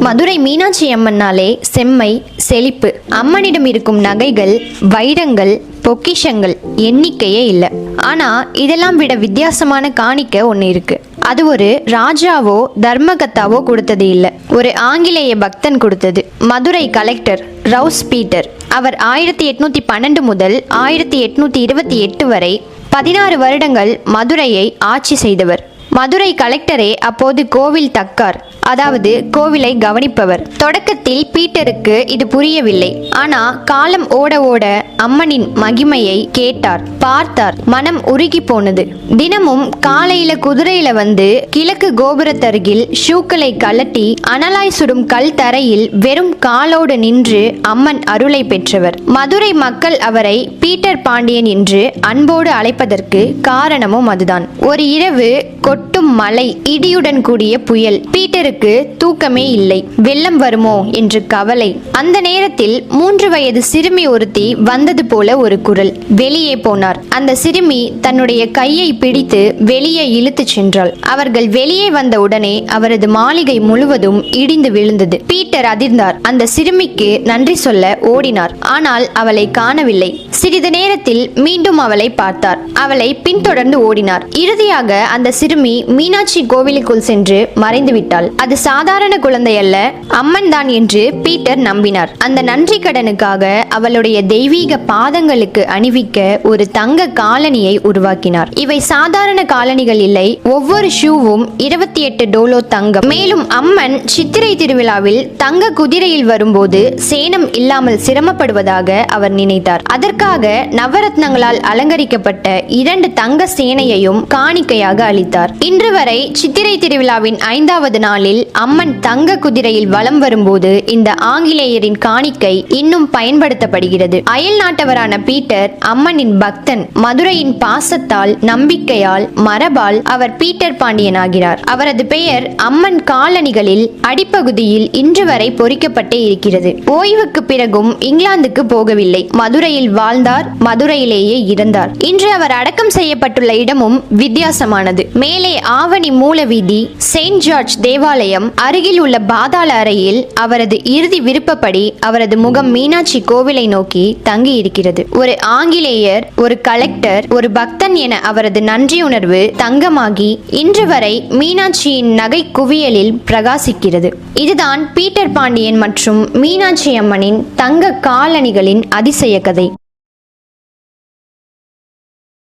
மதுரை மீனாட்சி அம்மன்னாலே செம்மை செழிப்பு. அம்மனிடம் இருக்கும் நகைகள் வைரங்கள் பொக்கிஷங்கள் எண்ணிக்கையே இல்லை. ஆனா இதெல்லாம் விட வித்தியாசமான காணிக்க ஒன்று இருக்கு. அது ஒரு ராஜாவோ தர்மகத்தாவோ கொடுத்தது இல்லை. ஒரு ஆங்கிலேய பக்தன் கொடுத்தது. Madurai collector Rous Peter. அவர் ஆயிரத்தி எட்நூத்தி பன்னெண்டு முதல் ஆயிரத்தி எட்நூத்தி இருபத்தி எட்டு வரை பதினாறு வருடங்கள் மதுரையை ஆட்சி செய்தவர். மதுரை கலெக்டரே அப்போது கோவில் தக்கார். அதாவது கோவிலை கவனிப்பவர். தொடக்கத்தில் பீட்டருக்கு இது புரியவில்லை. ஆனா காலம் ஓட ஓட அம்மனின் மகிமையை கேட்டார். பார்த்தார் மனம் உருகி போனது. தினமும் காலையில குதிரையில வந்து கிழக்கு கோபுரத்தருகில் ஷூக்களை கலட்டி அனலாய் சுடும் கல் தரையில் வெறும் காலோடு நின்று அம்மன் அருளை பெற்றவர். மதுரை மக்கள் அவரை பீட்டர் பாண்டியன் என்று அன்போடு அழைப்பதற்கு காரணமும் அதுதான். ஒரு இரவு கொட்டும் மழை இடியுடன் கூடிய புயல். பீட்டருக்கு தூக்கமே இல்லை. வெள்ளம் வருமோ? என்று கவலை. அந்த நேரத்தில் மூன்று வயது சிறுமி ஒருத்தி வந்தது போல ஒரு குரல். வெளியே போனார். அந்த சிறுமி தன்னுடைய கையை பிடித்து வெளியே இழுத்து சென்றாள். அவர்கள் வெளியே வந்த உடனே அவரது மாளிகை முழுவதும் இடிந்து விழுந்தது. பீட்டர் அதிர்ந்தார். அந்த சிறுமிக்கு நன்றி சொல்ல ஓடினார். ஆனால் அவளை காணவில்லை. சிறிது நேரத்தில் மீண்டும் அவளை பார்த்தார். அவளை பின்தொடர்ந்து ஓடினார். இறுதியாக அந்த சிறுமி மீனாட்சி கோவிலுக்குள் சென்று மறைந்து விட்டாள் அது சாதாரண குழந்தை அல்ல அம்மன் தான் என்று பீட்டர் நம்பினார். அந்த நன்றி கடனுக்காக அவளுடைய தெய்வீக பாதங்களுக்கு அணிவிக்க ஒரு தங்க காலணியை உருவாக்கினார். இவை சாதாரண காலணிகள் இல்லை ஒவ்வொரு ஷூவும் இருபத்தி எட்டு டோலோ தங்கம். மேலும் அம்மன் சித்திரை திருவிழாவில் தங்க குதிரையில் வரும்போது சேனம் இல்லாமல் சிரமப்படுவதாக அவர் நினைத்தார். அதற்காக நவரத்னங்களால் அலங்கரிக்கப்பட்ட இரண்டு தங்க சேனையையும் காணிக்கையாக அளித்தார். இன்று வரை சித்திரை திருவிழாவின் ஐந்தாவது நாள் நாளில் அம்மன் தங்க குதிரையில் வலம் வரும்போது இந்த ஆங்கிலேயரின் காணிக்கை இன்னும் பயன்படுத்தப்படுகிறது. அயல் நாட்டவரான பீட்டர் அம்மனின் பக்தன் மதுரையின் பாசத்தால் நம்பிக்கையால் மரபால் அவர் பீட்டர் பாண்டியன் ஆகிறார் அவரது பெயர் அம்மன் காலணிகளில் அடிப்பகுதியில் இன்று வரை பொறிக்கப்பட்டே இருக்கிறது. ஓய்வுக்கு பிறகும் இங்கிலாந்துக்கு போகவில்லை. மதுரையில் வாழ்ந்தார் மதுரையிலேயே இறந்தார் இன்று அவர் அடக்கம் செய்யப்பட்டுள்ள இடமும் வித்தியாசமானது. மேலே ஆவணி மூலவீதி செயின்ட் ஜார்ஜ் தேவாலயம் அருகில் உள்ள பாதாள அறையில் அவரது இறுதி விருப்பப்படி அவரது முகம் மீனாட்சி கோவிலை நோக்கி தங்கி இருக்கிறது ஒரு ஆங்கிலேயர் ஒரு கலெக்டர் ஒரு பக்தன் என அவரது நன்றியுணர்வு தங்கமாகி இன்று வரை மீனாட்சியின் நகை குவியலில் பிரகாசிக்கிறது. இதுதான் பீட்டர் பாண்டியன் மற்றும் மீனாட்சி அம்மனின் தங்க காலணிகளின் அதிசய கதை